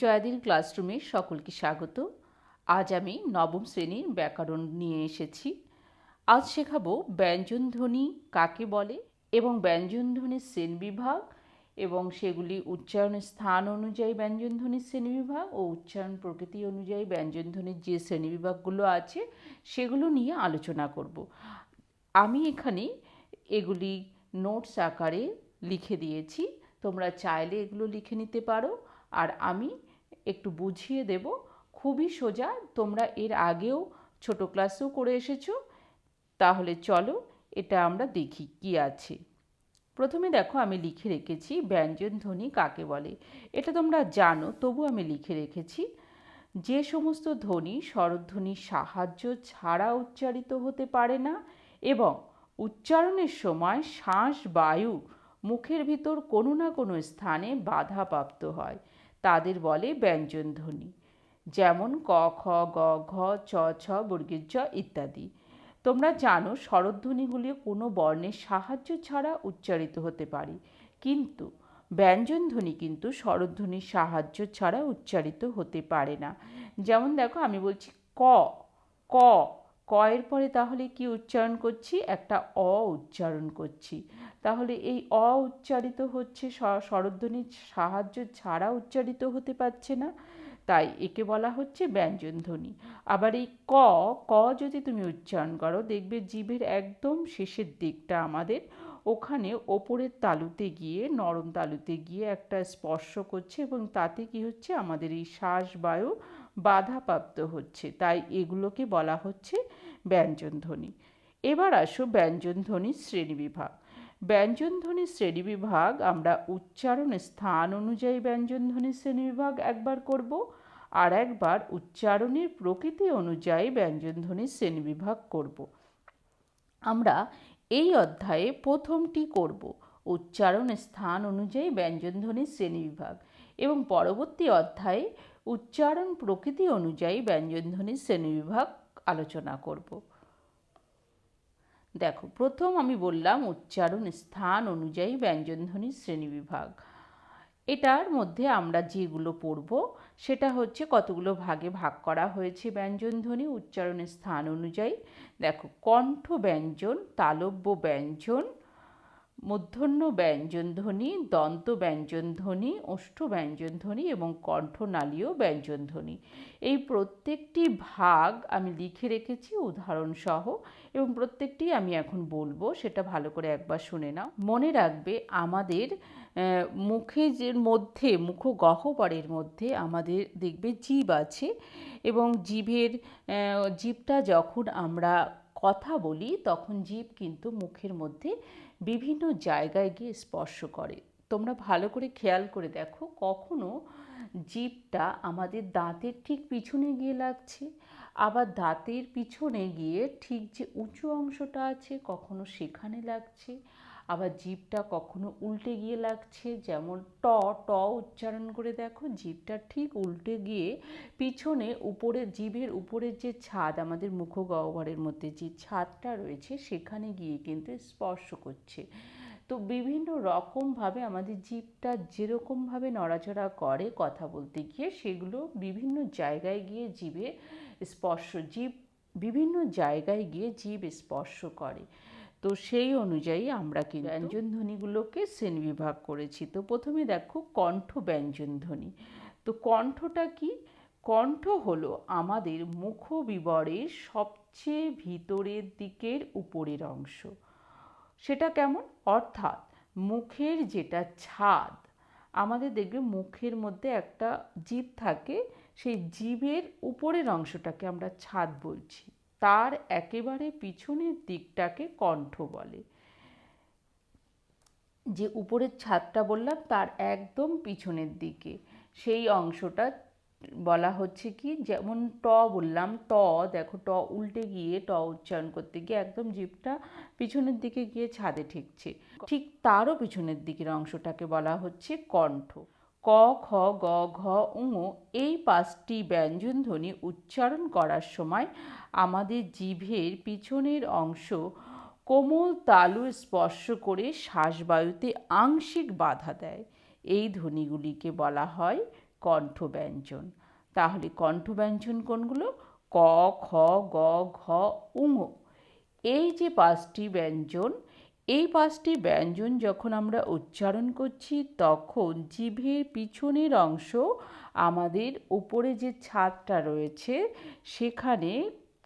জয়াদিন ক্লাসরুমে সকলকে স্বাগত। আজ আমি নবম শ্রেণির ব্যাকরণ নিয়ে এসেছি। আজ শেখাবো ব্যঞ্জনধ্বনি কাকে বলে এবং ব্যঞ্জনধ্বনির শ্রেণীবিভাগ এবং সেগুলি উচ্চারণের স্থান অনুযায়ী ব্যঞ্জনধ্বনির শ্রেণীবিভাগ ও উচ্চারণ প্রকৃতি অনুযায়ী ব্যঞ্জনধ্বনির যে শ্রেণীবিভাগগুলো আছে সেগুলো নিয়ে আলোচনা করব। আমি এখানে এগুলি নোটস আকারে লিখে দিয়েছি। তোমরা চাইলে এগুলো লিখে নিতে পারো। আর আমি একটু বুঝিয়ে দেব। খুবই সোজা, তোমরা এর আগেও ছোট ক্লাসেও করে এসেছ। তাহলে চলো, এটা আমরা দেখি কি আছে। প্রথমে দেখো, আমি লিখে রেখেছি ব্যঞ্জন ধ্বনি কাকে বলে? এটা তোমরা জানো তবু আমি লিখে রেখেছি। যে সমস্ত ধ্বনি স্বরধ্বনির সাহায্য ছাড়া উচ্চারিত হতে পারে না এবং উচ্চারণের সময় শ্বাস, বায়ু, মুখের ভিতর কোনো না কোনো স্থানে বাধাপ্রাপ্ত হয়। তাদের বলে ব্যঞ্জনধ্বনি। যেমন ক, খ, গ, ঘ, চ, ছ, বর্গের চ ইত্যাদি। তোমরা জানো স্বরধ্বনিগুলি কোনো বর্ণের সাহায্য ছাড়া উচ্চারিত হতে পারে। কিন্তু ব্যঞ্জনধ্বনি কিন্তু স্বরধ্বনির সাহায্য ছাড়া উচ্চারিত হতে পারে না। যেমন দেখো আমি বলছি ক ক ক এর পরে তাহলে কি উচ্চারণ করছি? একটা অ উচ্চারণ করছি। তাহলে এই অ উচ্চারিত হচ্ছে স্বরধ্বনির সাহায্য ছাড়া উচ্চারিত হতে পারছে না। তাই একে বলা হচ্ছে ব্যঞ্জনধ্বনি। আবার এই ক ক যদি তুমি উচ্চারণ করো, দেখবে জিভের একদম শেষের দিকটা আমাদের ওখানে ওপরের তালুতে গিয়ে, নরম তালুতে গিয়ে একটা স্পর্শ করছে এবং তাতে কি হচ্ছে? আমাদের এই শ্বাস বায়ু বাধাপ্রাপ্ত হচ্ছে। তাই এগুলোকে বলা হচ্ছে ব্যঞ্জনধ্বনি। এবার আসো ব্যঞ্জনধ্বনির শ্রেণীবিভাগ ব্যঞ্জনধ্বনির শ্রেণীবিভাগ আমরা উচ্চারণ স্থান অনুযায়ী ব্যঞ্জনধ্বনির শ্রেণীবিভাগ একবার করব, আর একবার উচ্চারণের প্রকৃতি অনুযায়ী ব্যঞ্জনধ্বনির শ্রেণীবিভাগ করব। আমরা এই অধ্যায়ে প্রথমটি করব, উচ্চারণ স্থান অনুযায়ী ব্যঞ্জনধ্বনির শ্রেণীবিভাগ এবং পরবর্তী অধ্যায়ে উচ্চারণ প্রকৃতি অনুযায়ী ব্যঞ্জনধ্বনির শ্রেণীবিভাগ আলোচনা করব। দেখো, প্রথম আমি বললাম উচ্চারণ স্থান অনুযায়ী ব্যঞ্জনধ্বনির শ্রেণীবিভাগ এটার মধ্যে আমরা যেগুলো পড়ব, সেটা হচ্ছে কতগুলো ভাগে ভাগ করা হয়েছে ব্যঞ্জনধ্বনি উচ্চারণের স্থান অনুযায়ী। দেখো, কণ্ঠ ব্যঞ্জন, তালব্য ব্যঞ্জন মূর্ধন্য ব্যঞ্জনধ্বনি, দন্ত ব্যঞ্জনধ্বনি ওষ্ঠ ব্যঞ্জনধ্বনি এবং কণ্ঠনালীয় ব্যঞ্জনধ্বনি। এই প্রত্যেকটি ভাগ আমি লিখে রেখেছি উদাহরণসহ এবং প্রত্যেকটি আমি এখন বলব, সেটা ভালো করে একবার শুনে নাও। মনে রাখবে, আমাদের মুখের মধ্যে মুখ গহ্বরের মধ্যে আমাদের দেখবে জীব আছে এবং জীবের জীবটা যখন আমরা কথা বলি, তখন জীব কিন্তু মুখের মধ্যে বিভিন্ন জায়গায় গিয়ে স্পর্শ করে। তোমরা ভালো করে খেয়াল করে দেখো, কখনো জিভটা আমাদের দাঁতের ঠিক পিছনে গিয়ে লাগছে, আবার দাঁতের পিছনে গিয়ে ঠিক যে উঁচু অংশটা আছে, কখনো সেখানে লাগছে আবার জিভটা কখনো উল্টে গিয়ে লাগছে, যেমন ট ট উচ্চারণ করে দেখো জিভটা ঠিক উল্টে গিয়ে পিছনে উপরে জিভের উপরের যে ছাদ, আমাদের মুখগহ্বরের মধ্যে যে ছাদটা রয়েছে, সেখানে গিয়ে কিন্তু স্পর্শ করছে। তো বিভিন্ন রকমভাবে আমাদের জীবটা যেরকমভাবে নড়াচড়া করে কথা বলতে গিয়ে, সেগুলো বিভিন্ন জায়গায় গিয়ে জীবে স্পর্শ, জীব বিভিন্ন জায়গায় গিয়ে জীব স্পর্শ করে। তো সেই অনুযায়ী আমরা কি ব্যঞ্জন ধ্বনিগুলোকে শ্রেণীবিভাগ করেছি। তো প্রথমে দেখো কণ্ঠ ব্যঞ্জন ধ্বনি তো কণ্ঠটা কি? কণ্ঠ হলো আমাদের মুখ বিবরের সবচেয়ে ভিতরের দিকের উপরের অংশ। সেটা কেমন? অর্থাৎ মুখের যেটা ছাদ, আমাদের দেখবে মুখের মধ্যে একটা জীব থাকে, সেই জীবের উপরের অংশটাকে আমরা ছাদ বলছি। তার একেবারে পিছনের দিকটাকে কণ্ঠ বলে। যে উপরের ছাদটা বললাম, তার একদম পিছনের দিকে। সেই অংশটা বলা হচ্ছে কি, যেমন ট বললাম, ট, দেখো ট উল্টে গিয়ে, ট উচ্চারণ করতে গিয়ে একদম জিভটা পিছনের দিকে গিয়ে ছাদে ঠেকছে। ঠিক তারও পিছনের দিকের অংশটাকে বলা হচ্ছে কণ্ঠ। ক, খ, গ, ঘ উঙ এই পাঁচটি ব্যঞ্জনধ্বনি উচ্চারণ করার সময় আমাদের জিভের পিছনের অংশ কোমল তালু স্পর্শ করে শ্বাসবায়ুতে আংশিক বাধা দেয়। এই ধ্বনিগুলিকে বলা হয় কণ্ঠ ব্যঞ্জন তাহলে কণ্ঠ ব্যঞ্জন কোনগুলো? ক, খ, গ, ঘ উঙ এই যে পাঁচটি ব্যঞ্জন এই পাঁচটি ব্যঞ্জন যখন আমরা উচ্চারণ করছি, তখন জিভের পিছনের অংশ আমাদের উপরে যে ছাদটা রয়েছে, সেখানে,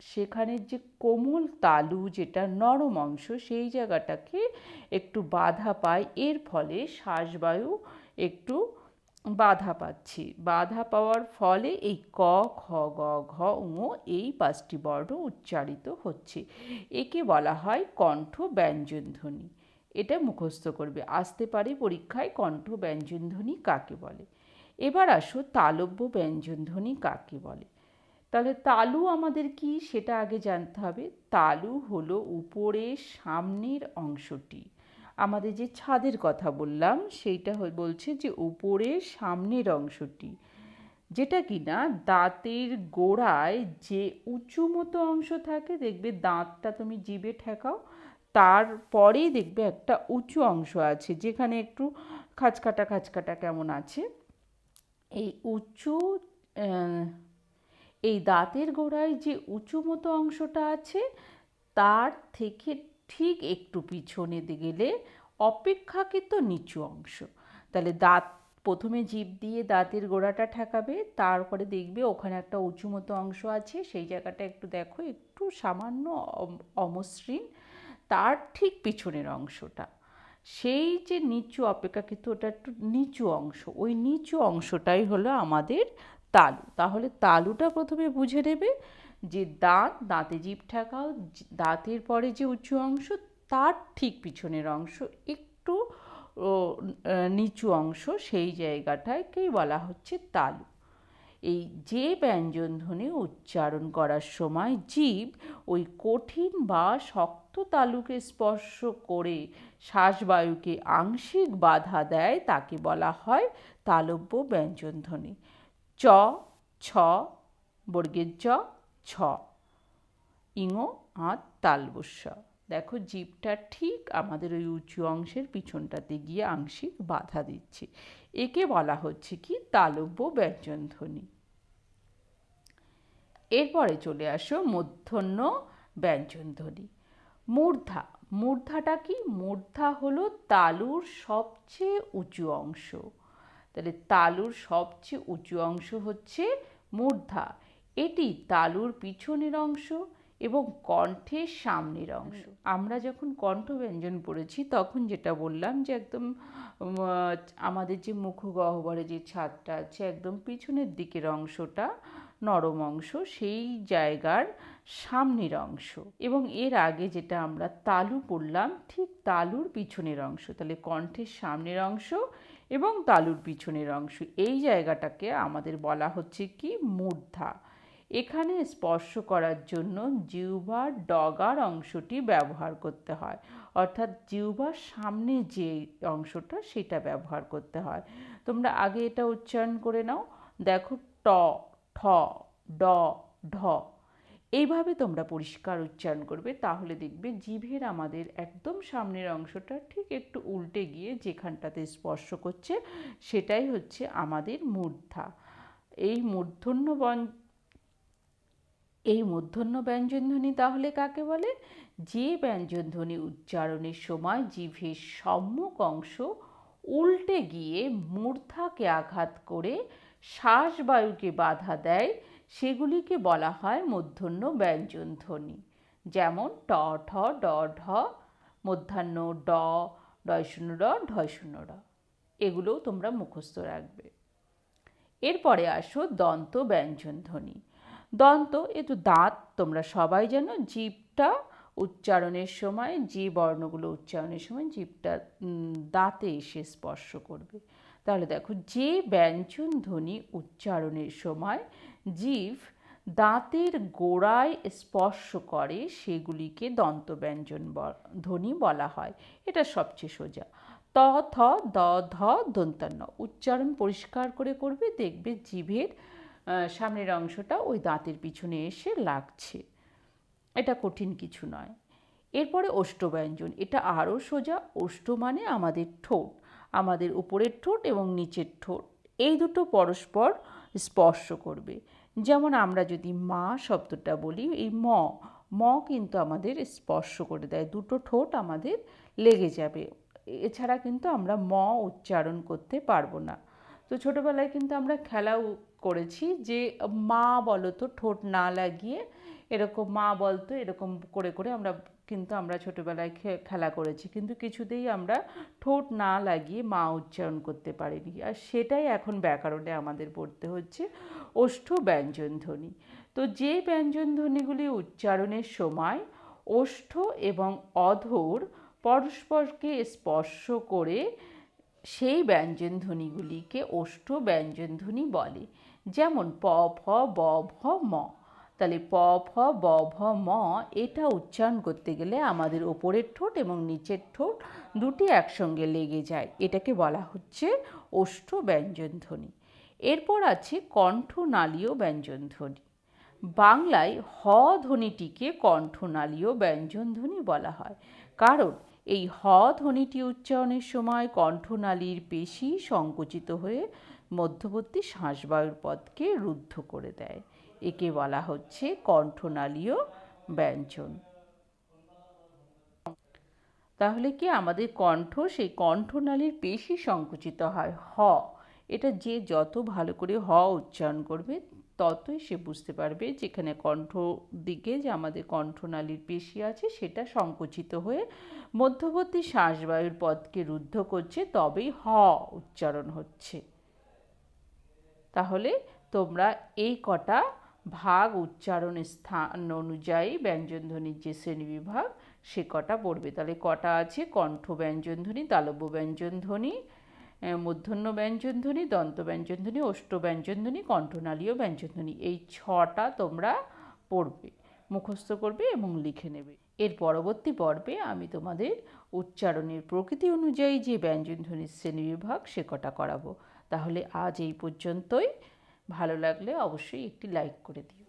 সেখানের যে কোমল তালু যেটা নরম অংশ, সেই জায়গাটাকে একটু বাধা পায়। এর ফলে শ্বাসবায়ু একটু বাধা পাচ্ছি। বাধা পাওয়ার ফলে এই ক, খ, গ, ঘ উঙ এই পাঁচটি বর্ণ উচ্চারিত হচ্ছে। একে বলা হয় কণ্ঠ ব্যঞ্জনধ্বনি। এটা মুখস্থ করবে। আসতে পারে পরীক্ষায় কণ্ঠ ব্যঞ্জনধ্বনি কাকে বলে? এবার আসো তালব্য ব্যঞ্জনধ্বনি কাকে বলে? তাহলে তালু আমাদের কি? সেটা আগে জানতে হবে। তালু হলো উপরের সামনের অংশটি। আমাদের যে ছাদের কথা বললাম, সেইটা বলছে যে উপরের সামনের অংশটি, যেটা কি না দাঁতের গোড়ায় যে উঁচু মতো অংশ থাকে, দেখবে দাঁতটা তুমি জিভে ঠেকাও, তারপরেই দেখবে একটা উঁচু অংশ আছে, যেখানে একটু খাঁচকাটা খাঁচকাটা কেমন আছে। এই উঁচু এই দাঁতের গোড়ায় যে উঁচু মতো অংশটা আছে, তার থেকে ঠিক একটু পিছনে গেলে অপেক্ষাকৃত নিচু অংশ। তাহলে দাঁত, প্রথমে জিভ দিয়ে দাঁতের গোড়াটা ঠেকাবে, তারপরে দেখবে ওখানে একটা উঁচু মতো অংশ আছে, সেই জায়গাটা একটু দেখো, একটু সামান্য অমসৃণ। তার ঠিক পিছনের অংশটা। সেই যে নিচু অপেক্ষাকৃত, ওটা একটু নিচু অংশ। ওই নিচু অংশটাই হলো আমাদের তালু। তাহলে তালুটা প্রথমে বুঝে নেবে যে দাঁত, দাঁতে জিভ ঠেকাও দাঁতের পরে যে উঁচু অংশ, তার ঠিক পিছনের অংশ একটু নিচু অংশ সেই জায়গাটাকেই বলা হচ্ছে তালু। এই যে ব্যঞ্জন ধ্বনি উচ্চারণ করার সময় জীব ওই কঠিন বা শক্ত তালুকে স্পর্শ করে শ্বাসবায়ুকে আংশিক বাধা দেয়, তাকে বলা হয় তালব্য ব্যঞ্জন ধ্বনি চ, ছ, বর্গের চ ছ। ইঙো আঁত তালবস্য। দেখো জীবটা ঠিক আমাদের ওই উঁচু অংশের পিছনটাতে গিয়ে আংশিক বাধা দিচ্ছে। একে বলা হচ্ছে কি? তালব্য ব্যঞ্জন ধ্বনি এরপরে চলে আসো মূর্ধন্য ব্যঞ্জন ধ্বনি মূর্ধা। মূর্ধাটা কি? মূর্ধা হলো তালুর সবচেয়ে উঁচু অংশ। তাহলে তালুর সবচেয়ে উঁচু অংশ হচ্ছে মূর্ধা। এটি তালুর পিছনের অংশ এবং কণ্ঠের সামনের অংশ। আমরা যখন কণ্ঠ ব্যঞ্জন পড়েছি তখন যেটা বললাম যে একদম আমাদের যে মুখগহ্বরে যে ছাদটা আছে একদম পিছনের দিকের অংশটা নরম অংশ সেই জায়গার সামনের অংশ। এবং এর আগে যেটা আমরা তালু পড়লাম ঠিক তালুর পিছনের অংশ। তাহলে কণ্ঠের সামনের অংশ এবং তালুর পিছনের অংশ। এই জায়গাটাকে আমাদের বলা হচ্ছে কি? মূর্ধা। এখানে স্পর্শ করার জন্য জিউবার ডগার অংশটি ব্যবহার করতে হয়। অর্থাৎ জিউবার সামনে যে অংশটা সেটা ব্যবহার করতে হয়। তোমরা আগে এটা উচ্চারণ করে নাও। দেখো ট, ঠ, ড, ঢ। এইভাবে তোমরা পরিষ্কার উচ্চারণ করবে, তাহলে দেখবে জিভের আমাদের একদম সামনের অংশটা ঠিক একটু উল্টে গিয়ে যেখানটাতে স্পর্শ করছে সেটাই হচ্ছে আমাদের মূর্ধা। এই মূর্ধন্য এই মূর্ধন্য ব্যঞ্জনধ্বনি তাহলে কাকে বলে? যে ব্যঞ্জনধ্বনি উচ্চারণের সময় জিভের সম্মুখ অংশ উল্টে গিয়ে মূর্ধাকে আঘাত করে শ্বাসবায়ুকে বাধা দেয়, সেগুলিকে বলা হয় মূর্ধন্য ব্যঞ্জনধ্বনি। যেমন ট, ঠ, ড, ঢ, মধ্যাহ্ন ড ডয় শূন্য ড ঢয় শূন্য ড। এগুলোও তোমরা মুখস্থ রাখবে। এরপরে আসো দন্ত ব্যঞ্জনধ্বনি। দন্ত এ তো দাঁত। তোমরা সবাই জানো জীবটা উচ্চারণের সময় যে বর্ণগুলো উচ্চারণের সময় জীবটা দাঁতে এসে স্পর্শ করবে। তাহলে দেখো, যে ব্যঞ্জন ধ্বনি উচ্চারণের সময় জীব দাঁতের গোড়ায় স্পর্শ করে, সেগুলিকে দন্ত দন্তব্যঞ্জন ধ্বনি বলা হয়। এটা সবচেয়ে সোজা। ত, থ, দ, ধ দন্তান্ন উচ্চারণ পরিষ্কার করে করবে, দেখবে জীবের সামনের অংশটা ওই দাঁতের পিছনে এসে লাগছে। এটা কঠিন কিছু নয়। এরপরে অষ্টব্যঞ্জন। এটা আরও সোজা, অষ্ট মানে আমাদের ঠোঁট, আমাদের উপরের ঠোঁট এবং নিচের ঠোঁট। এই দুটো পরস্পর স্পর্শ করবে। যেমন আমরা যদি মা শব্দটা বলি, এই ম ম কিন্তু আমাদের স্পর্শ করে দেয়। দুটো ঠোঁট আমাদের লেগে যাবে। এছাড়া কিন্তু আমরা ম উচ্চারণ করতে পারব না। তো ছোটোবেলায় কিন্তু আমরা খেলাও করেছি যে, মা বলো তো ঠোঁট না লাগিয়ে এরকম মা বলতো এরকম করে করে আমরা কিন্তু আমরা ছোটোবেলায় খেলা করেছি। কিন্তু কিছুতেই আমরা ঠোঁট না লাগিয়ে মা উচ্চারণ করতে পারিনি। আর সেটাই এখন ব্যাকরণে আমাদের পড়তে হচ্ছে, ওষ্ঠ ব্যঞ্জন ধ্বনি তো যে ব্যঞ্জন ধ্বনিগুলি উচ্চারণের সময় ওষ্ঠ এবং অধর পরস্পরকে স্পর্শ করে সেই ব্যঞ্জন ধ্বনিগুলিকে ওষ্ঠ ব্যঞ্জন ধ্বনি বলে, যেমন প, ফ, ব, ভ, ম। তাহলে প, ফ, ব, ভ, ম, এটা উচ্চারণ করতে গেলে আমাদের ওপরের ঠোঁট এবং নিচের ঠোঁট দুটি একসঙ্গে লেগে যায়। এটাকে বলা হচ্ছে ওষ্ঠ ব্যঞ্জন ধ্বনি এরপর আছে কণ্ঠনালীয় ব্যঞ্জন ধ্বনি বাংলায় হ ধ্বনিটিকে কণ্ঠনালীয় ব্যঞ্জন ধ্বনি বলা হয়। কারণ এই হ ধ্বনিটি উচ্চারণের সময় কণ্ঠনালীর পেশি সংকুচিত হয়ে মধ্যবর্তী শ্বাসবায়ুর পথকে রুদ্ধ করে দেয়। একে বলা হচ্ছে কণ্ঠনালীয় ব্যঞ্জন। তাহলে কি আমাদের কণ্ঠ, সেই কণ্ঠনালীর পেশি সংকুচিত হয়? হ। এটা যে যত ভালো করে হ উচ্চারণ করবে ততই সে বুঝতে পারবে যেখানে কণ্ঠ দিকে যে আমাদের কণ্ঠনালীর পেশি আছে সেটা সংকুচিত হয়ে মধ্যবর্তী শ্বাসবায়ুর পথকে রুদ্ধ করছে, তবেই হ উচ্চারণ হচ্ছে। তাহলে তোমরা এই কটা ভাগ উচ্চারণ স্থান অনুযায়ী ব্যঞ্জনধ্বনির যে শ্রেণীবিভাগ, সে কটা পড়বে। তাহলে কটা আছে? কণ্ঠ ব্যঞ্জনধ্বনি, তালব্য ব্যঞ্জনধ্বনি মূর্ধন্য ব্যঞ্জনধ্বনি, দন্ত ব্যঞ্জনধ্বনি, অষ্ট ব্যঞ্জনধ্বনি, কণ্ঠনালীয় ব্যঞ্জনধ্বনি। এই ছটা তোমরা পড়বে, মুখস্থ করবে এবং লিখে নেবে। এর পরবর্তী পর্বে আমি তোমাদের উচ্চারণের প্রকৃতি অনুযায়ী যে ব্যঞ্জনধ্বনির শ্রেণীবিভাগ সে কটা করাবো। তাহলে আজ এই পর্যন্তই। ভালো লাগলে অবশ্যই একটি লাইক করে দিও।